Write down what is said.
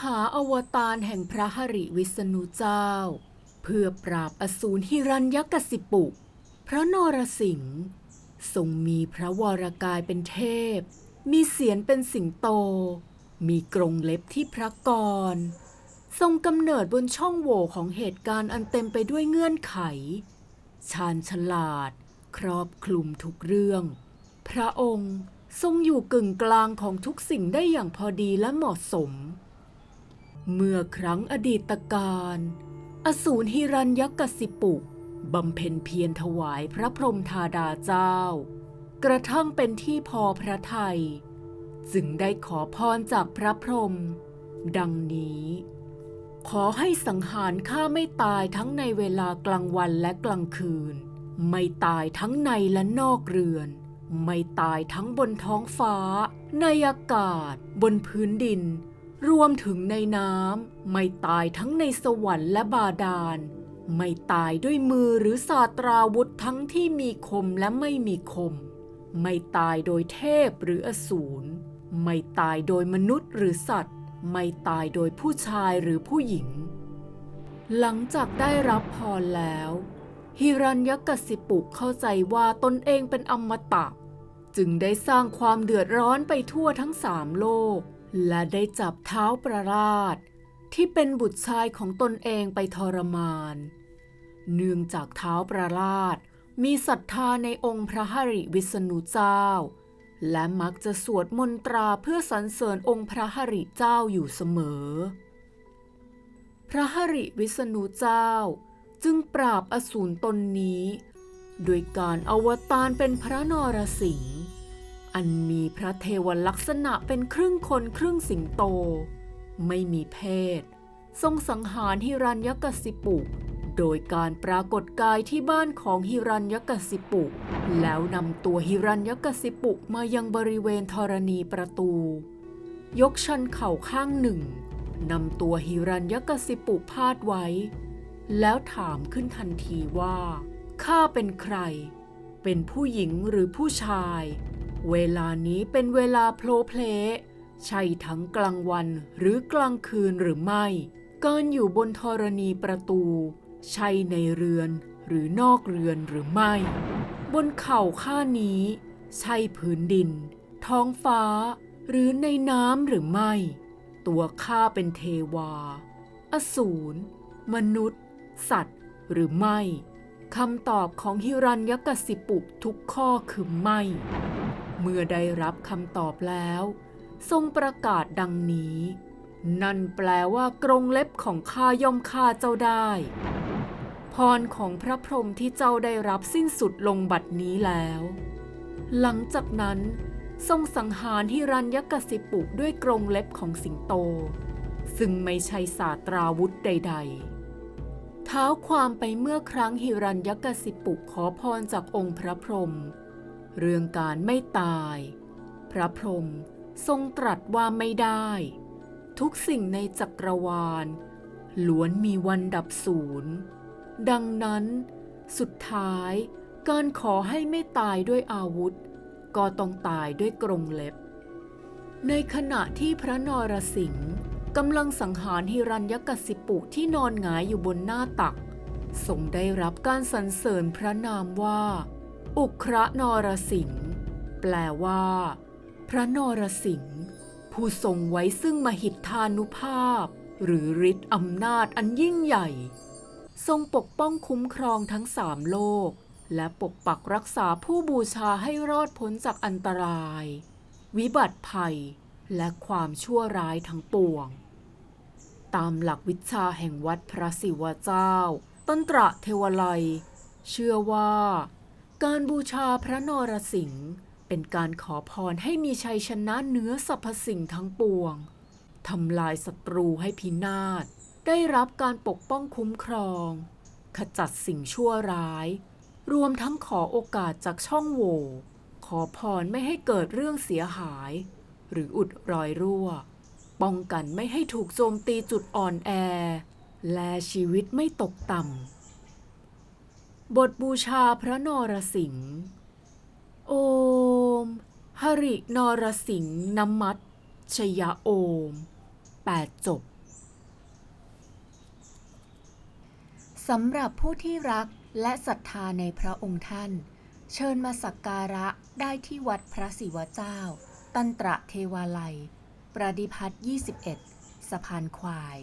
หาอวตารแห่งพระหริวิษณุเจ้า เพื่อปราบอสูรหิรัญยกสิปุ พระนรสิงห์ทรงมีพระวรกายเป็นเทพ มีเสียนเป็นสิงโต มีกรงเล็บที่พระกร ทรงกำเนิดบนช่องโหว่ของเหตุการณ์อันเต็มไปด้วยเงื่อนไข ชาญฉลาด ครอบคลุมทุกเรื่อง พระองค์ทรงอยู่กึ่งกลางของทุกสิ่งได้อย่างพอดีและเหมาะสม เมื่อครั้งอดีตการ อสูรหิรัญยกสิปุบำเพ็ญเพียรถวายพระพรหมธาดาเจ้า กระทั่งเป็นที่พอพระทยัยจึงได้ขอพรจากพระพรหมดังนี้ ขอให้สังหารข้าไม่ตายทั้งในเวลากลางวันและกลางคืน ไม่ตายทั้งในและนอกเรือน ไม่ตายทั้งบนท้องฟ้า ในอากาศ บนพื้นดิน รวมถึงในน้ำไม่ตายทั้งในสวรรค์และบาดาล ไม่ตายด้วยมือหรือศาสตราวุธทั้งที่มีคมและไม่มีคม ไม่ตายโดยเทพหรืออสูร ไม่ตายโดยมนุษย์หรือสัตว์ ไม่ตายโดยผู้ชายหรือผู้หญิง หลังจากได้รับพรแล้ว ฮิรัญยกสิปุเข้าใจว่าตนเองเป็นอมตะ จึงได้สร้างความเดือดร้อนไปทั่วทั้งสามโลก และได้จับเท้าประราชที่เป็นบุตรชายของตนเองไปทรมาน เนื่องจากเท้าประราชมีศรัทธาในองค์พระหริวิษณุเจ้า และมักจะสวดมนตราเพื่อสรรเสริญองค์พระหริเจ้าอยู่เสมอ พระหริวิษณุเจ้าจึงปราบอสูรตนนี้ โดยการอวตารเป็นพระนรสิงห์ อันมีพระเทวลักษณะเป็นครึ่งคนครึ่งสิงโต ไม่มีเพศ ทรงสังหารฮิรัญยกสิปุ โดยการปรากฏกายที่บ้านของฮิรัญยกสิปุ แล้วนำตัวฮิรัญยกสิปุมายังบริเวณธรณีประตู ยกชันเข่าข้างหนึ่งนำตัวฮิรัญยกสิปุพาดไว้ แล้วถามขึ้นทันทีว่าข้าเป็นใคร เป็นผู้หญิงหรือผู้ชาย เวลานี้เป็นเวลาโพลเพลใช่ทั้งกลางวันหรือกลางคืนหรือไม่ การอยู่บนธรณีประตู ใช่ในเรือนหรือนอกเรือนหรือไม่ บนเข่าข้านี้ ใช่พื้นดิน ท้องฟ้า หรือในน้ำหรือไม่ ตัวข้าเป็นเทวา อสูร มนุษย์ สัตว์ หรือไม่คำตอบของฮิรัญยกสิปุทุกข้อคือไม่ เมื่อได้รับคำตอบแล้ว ทรงประกาศดังนี้ นั่นแปลว่ากรงเล็บของข้าย่อมฆ่าเจ้าได้ พรของพระพรหมที่เจ้าได้รับสิ้นสุดลงบัดนี้แล้ว หลังจากนั้น ทรงสังหารฮิรัญยกสิปุด้วยกรงเล็บของสิงโต ซึ่งไม่ใช่ศาสตราวุธใด ๆเท้าความไปเมื่อครั้งฮิรัญยกสิปุขอพรจากองค์พระพรหม เรื่องการไม่ตาย พระพรหมทรงตรัสว่าไม่ได้ ทุกสิ่งในจักรวาลล้วนมีวันดับสูญดังนั้น สุดท้าย การขอให้ไม่ตายด้วยอาวุธ ก็ต้องตายด้วยกรงเล็บ ในขณะที่พระนรสิงห์กำลังสังหารฮิรัญยกสิปุที่นอนหงายอยู่บนหน้าตักทรงได้รับการสรรเสริญพระนามว่า อุคระนรสิงห์แปลว่า พระนรสิงห์ผู้ทรงไว้ซึ่งมหิทธานุภาพ หรือฤทธิ์อำนาจอันยิ่งใหญ่ ทรงปกป้องคุ้มครองทั้งสามโลก และปกปักรักษาผู้บูชาให้รอดพ้นจากอันตราย วิบัติภัย และความชั่วร้ายทั้งปวง ตามหลักวิชาแห่งวัดพระศิวะเจ้า ต้นตระเทวไลเชื่อว่า การบูชาพระนรสิงห์เป็นการขอพรให้มีชัยชนะเหนือสรรพสิ่งทั้งปวง ทำลายศัตรูให้พินาศ ได้รับการปกป้องคุ้มครอง ขจัดสิ่งชั่วร้าย รวมทั้งขอโอกาสจากช่องโหว่ขอพรไม่ให้เกิดเรื่องเสียหาย หรืออุดรอยรั่ว ป้องกันไม่ให้ถูกโจมตีจุดอ่อนแอ และชีวิตไม่ตกต่ำ บทบูชาพระนรสิงห์ โอม หรินรสิงห์นมัตชยโอม แปดจบ สำหรับผู้ที่รักและศรัทธาในพระองค์ท่าน เชิญมาสักการะได้ที่วัดพระศิวเจ้า ตันตระเทวาลัย ประดิพัฒน์21 สะพานควาย